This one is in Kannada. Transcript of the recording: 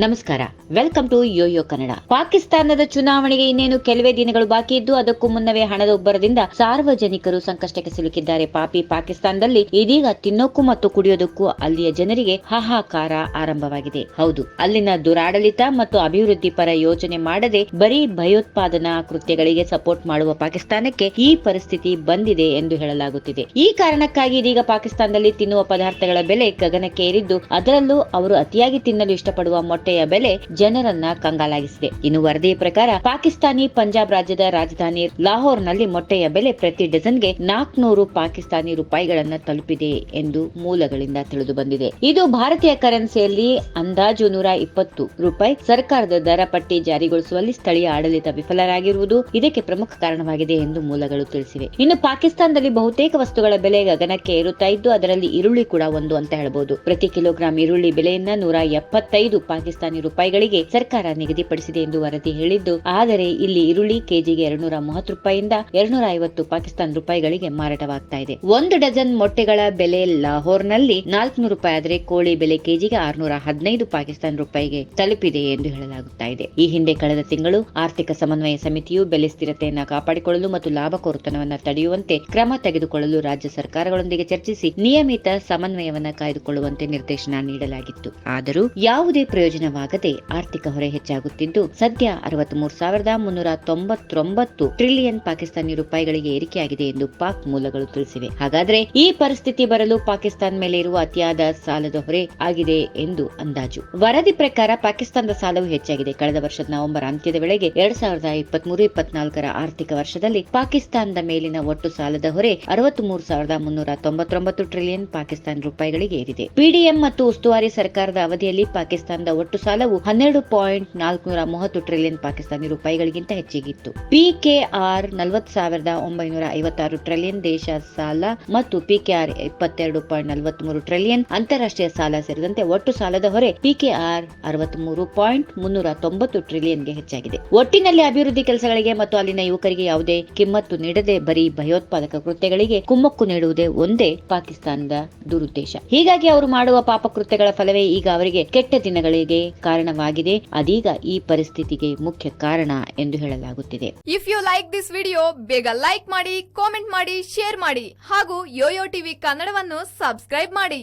ನಮಸ್ಕಾರ. ವೆಲ್ಕಮ್ ಟು ಯೋಯೋ ಕನ್ನಡ ಪಾಕಿಸ್ತಾನದ ಚುನಾವಣೆಗೆ ಇನ್ನೇನು ಕೆಲವೇ ದಿನಗಳು ಬಾಕಿ ಇದ್ದು, ಅದಕ್ಕೂ ಮುನ್ನವೇ ಹಣದ ಉಬ್ಬರದಿಂದ ಸಾರ್ವಜನಿಕರು ಸಂಕಷ್ಟಕ್ಕೆ ಸಿಲುಕಿದ್ದಾರೆ. ಪಾಪಿ ಪಾಕಿಸ್ತಾನದಲ್ಲಿ ಇದೀಗ ತಿನ್ನೋಕ್ಕೂ ಮತ್ತು ಕುಡಿಯೋದಕ್ಕೂ ಅಲ್ಲಿಯ ಜನರಿಗೆ ಹಾಹಾಕಾರ ಆರಂಭವಾಗಿದೆ. ಹೌದು, ಅಲ್ಲಿನ ದುರಾಡಳಿತ ಮತ್ತು ಅಭಿವೃದ್ಧಿ ಪರ ಯೋಜನೆ ಮಾಡದೆ ಬರೀ ಭಯೋತ್ಪಾದನಾ ಕೃತ್ಯಗಳಿಗೆ ಸಪೋರ್ಟ್ ಮಾಡುವ ಪಾಕಿಸ್ತಾನಕ್ಕೆ ಈ ಪರಿಸ್ಥಿತಿ ಬಂದಿದೆ ಎಂದು ಹೇಳಲಾಗುತ್ತಿದೆ. ಈ ಕಾರಣಕ್ಕಾಗಿ ಇದೀಗ ಪಾಕಿಸ್ತಾನದಲ್ಲಿ ತಿನ್ನುವ ಪದಾರ್ಥಗಳ ಬೆಲೆ ಗಗನಕ್ಕೆ ಏರಿದ್ದು ಅದರಲ್ಲೂ ಅವರು ಅತಿಯಾಗಿ ತಿನ್ನಲು ಇಷ್ಟಪಡುವ ಮೊಟ್ಟೆಯ ಬೆಲೆ ಜನರನ್ನ ಕಂಗಾಲಾಗಿಸಿದೆ. ಇನ್ನು ವರದಿ ಪ್ರಕಾರ ಪಾಕಿಸ್ತಾನಿ ಪಂಜಾಬ್ ರಾಜ್ಯದ ರಾಜಧಾನಿ ಲಾಹೋರ್ನಲ್ಲಿ ಮೊಟ್ಟೆಯ ಬೆಲೆ ಪ್ರತಿ ಡಜನ್ಗೆ ನಾಲ್ಕುನೂರು ಪಾಕಿಸ್ತಾನಿ ರೂಪಾಯಿಗಳನ್ನ ತಲುಪಿದೆ ಎಂದು ಮೂಲಗಳಿಂದ ತಿಳಿದು ಬಂದಿದೆ. ಇದು ಭಾರತೀಯ ಕರೆನ್ಸಿಯಲ್ಲಿ ಅಂದಾಜು ನೂರ ಇಪ್ಪತ್ತು ರೂಪಾಯಿ ಸರ್ಕಾರದ ದರ ಪಟ್ಟಿ ಜಾರಿಗೊಳಿಸುವಲ್ಲಿ ಸ್ಥಳೀಯ ಆಡಳಿತ ವಿಫಲರಾಗಿರುವುದು ಇದಕ್ಕೆ ಪ್ರಮುಖ ಕಾರಣವಾಗಿದೆ ಎಂದು ಮೂಲಗಳು ತಿಳಿಸಿವೆ. ಇನ್ನು ಪಾಕಿಸ್ತಾನದಲ್ಲಿ ಬಹುತೇಕ ವಸ್ತುಗಳ ಬೆಲೆ ಗಗನಕ್ಕೆ ಏರುತ್ತಾ ಇದ್ದು ಅದರಲ್ಲಿ ಈರುಳ್ಳಿ ಕೂಡ ಒಂದು ಅಂತ ಹೇಳಬಹುದು ಪ್ರತಿ ಕಿಲೋಗ್ರಾಂ ಈರುಳ್ಳಿ ಬೆಲೆಯನ್ನ ನೂರ ಎಪ್ಪತ್ತೈದು ಪಾಕಿಸ್ತಾನಿ ರೂಪಾಯಿಗಳಿಗೆ ಸರ್ಕಾರ ನಿಗದಿಪಡಿಸಿದೆ ಎಂದು ವರದಿ ಹೇಳಿದ್ದು, ಆದರೆ ಇಲ್ಲಿ ಈರುಳ್ಳಿ ಕೆಜಿಗೆ ಎರಡ್ನೂರ ಮೂವತ್ತು ರೂಪಾಯಿಯಿಂದ ಎರಡ್ನೂರ ಐವತ್ತು ಪಾಕಿಸ್ತಾನ ರೂಪಾಯಿಗಳಿಗೆ ಮಾರಾಟವಾಗ್ತಾ ಇದೆ. ಒಂದು ಡಜನ್ ಮೊಟ್ಟೆಗಳ ಬೆಲೆ ಲಾಹೋರ್ನಲ್ಲಿ ನಾಲ್ಕುನೂರು ರೂಪಾಯಿ ಆದರೆ ಕೋಳಿ ಬೆಲೆ ಕೆಜಿಗೆ ಆರ್ನೂರ ಹದಿನೈದು ಪಾಕಿಸ್ತಾನ ರೂಪಾಯಿಗೆ ತಲುಪಿದೆ ಎಂದು ಹೇಳಲಾಗುತ್ತಾ ಇದೆ. ಈ ಹಿಂದೆ ಕಳೆದ ತಿಂಗಳು ಆರ್ಥಿಕ ಸಮನ್ವಯ ಸಮಿತಿಯು ಬೆಲೆ ಸ್ಥಿರತೆಯನ್ನು ಕಾಪಾಡಿಕೊಳ್ಳಲು ಮತ್ತು ಲಾಭ ಕೊರತನವನ್ನು ತಡೆಯುವಂತೆ ಕ್ರಮ ತೆಗೆದುಕೊಳ್ಳಲು ರಾಜ್ಯ ಸರ್ಕಾರಗಳೊಂದಿಗೆ ಚರ್ಚಿಸಿ ನಿಯಮಿತ ಸಮನ್ವಯವನ್ನು ಕಾಯ್ದುಕೊಳ್ಳುವಂತೆ ನಿರ್ದೇಶನ ನೀಡಲಾಗಿತ್ತು. ಆದರೂ ಯಾವುದೇ ಪ್ರಯೋಜನವಾಗದೆ ಆರ್ಥಿಕ ಹೊರೆ ಹೆಚ್ಚಾಗುತ್ತಿದ್ದು, ಸದ್ಯ ಅರವತ್ಮೂರು ಸಾವಿರದ ಮುನ್ನೂರ ತೊಂಬತ್ತೊಂಬತ್ತು ಟ್ರಿಲಿಯನ್ ಪಾಕಿಸ್ತಾನಿ ರೂಪಾಯಿಗಳಿಗೆ ಏರಿಕೆಯಾಗಿದೆ ಎಂದು ಪಾಕ್ ಮೂಲಗಳು ತಿಳಿಸಿವೆ. ಹಾಗಾದ್ರೆ ಈ ಪರಿಸ್ಥಿತಿ ಬರಲು ಪಾಕಿಸ್ತಾನ ಮೇಲೆ ಇರುವ ಅತಿಯಾದ ಸಾಲದ ಹೊರೆ ಆಗಿದೆ ಎಂದು ಅಂದಾಜು. ವರದಿ ಪ್ರಕಾರ ಪಾಕಿಸ್ತಾನದ ಸಾಲವು ಹೆಚ್ಚಾಗಿದೆ. ಕಳೆದ ವರ್ಷದ ನವೆಂಬರ್ ಅಂತ್ಯದ ವೇಳೆಗೆ ಎರಡ್ ಸಾವಿರದ ಇಪ್ಪತ್ಮೂರು ಇಪ್ಪತ್ನಾಲ್ಕರ ಆರ್ಥಿಕ ವರ್ಷದಲ್ಲಿ ಪಾಕಿಸ್ತಾನದ ಮೇಲಿನ ಒಟ್ಟು ಸಾಲದ ಹೊರೆ ಅರವತ್ಮೂರು ಸಾವಿರದ ಮುನ್ನೂರ ತೊಂಬತ್ತೊಂಬತ್ತು ಟ್ರಿಲಿಯನ್ ಪಾಕಿಸ್ತಾನ ರೂಪಾಯಿಗಳಿಗೆ ಏರಿದೆ. ಪಿಡಿಎಂ ಮತ್ತು ಉಸ್ತುವಾರಿ ಸರ್ಕಾರದ ಅವಧಿಯಲ್ಲಿ ಪಾಕಿಸ್ತಾನದ ಒಟ್ಟು ಸಾಲವು ಹನ್ನೆರಡು ಪಾಯಿಂಟ್ ನಾಲ್ಕುನೂರ ಮೂವತ್ತು ಟ್ರಿಲಿಯನ್ ಪಾಕಿಸ್ತಾನಿ ರೂಪಾಯಿಗಳಿಗಿಂತ ಹೆಚ್ಚಿಗಿತ್ತು. ಪಿಕೆಆರ್ ನಲವತ್ತು ಸಾವಿರದ ಒಂಬೈನೂರ ಐವತ್ತಾರು ಟ್ರಿಲಿಯನ್ ದೇಶ ಸಾಲ ಮತ್ತು ಪಿಕೆಆರ್ ಇಪ್ಪತ್ತೆರಡು ಪಾಯಿಂಟ್ ನಲವತ್ಮೂರು ಟ್ರಿಲಿಯನ್ ಅಂತಾರಾಷ್ಟ್ರೀಯ ಸಾಲ ಸೇರಿದಂತೆ ಒಟ್ಟು ಸಾಲದ ಹೊರೆ ಪಿಕೆಆರ್ ಅರವತ್ಮೂರು ಪಾಯಿಂಟ್ ಮುನ್ನೂರ ತೊಂಬತ್ತು ಟ್ರಿಲಿಯನ್ಗೆ ಹೆಚ್ಚಾಗಿದೆ. ಒಟ್ಟಿನಲ್ಲಿ ಅಭಿವೃದ್ಧಿ ಕೆಲಸಗಳಿಗೆ ಮತ್ತು ಅಲ್ಲಿನ ಯುವಕರಿಗೆ ಯಾವುದೇ ಕಿಮ್ಮತ್ತು ನೀಡದೆ ಬರೀ ಭಯೋತ್ಪಾದಕ ಕೃತ್ಯಗಳಿಗೆ ಕುಮ್ಮಕ್ಕು ನೀಡುವುದೇ ಒಂದೇ ಪಾಕಿಸ್ತಾನದ ದುರುದ್ದೇಶ. ಹೀಗಾಗಿ ಅವರು ಮಾಡುವ ಪಾಪ ಕೃತ್ಯಗಳ ಫಲವೇ ಈಗ ಅವರಿಗೆ ಕೆಟ್ಟ ದಿನಗಳಿಗೆ ಕಾರಣವಾಗಿದೆ. ಅದೀಗ ಈ ಪರಿಸ್ಥಿತಿಗೆ ಮುಖ್ಯ ಕಾರಣ ಎಂದು ಹೇಳಲಾಗುತ್ತಿದೆ. If you like this video ಬೇಗ ಲೈಕ್ ಮಾಡಿ ಕಾಮೆಂಟ್ ಮಾಡಿ ಶೇರ್ ಮಾಡಿ ಹಾಗೂ ಯೋಯೋ ಟಿವಿ ಕನ್ನಡವನ್ನು ಸಬ್ಸ್ಕ್ರೈಬ್ ಮಾಡಿ.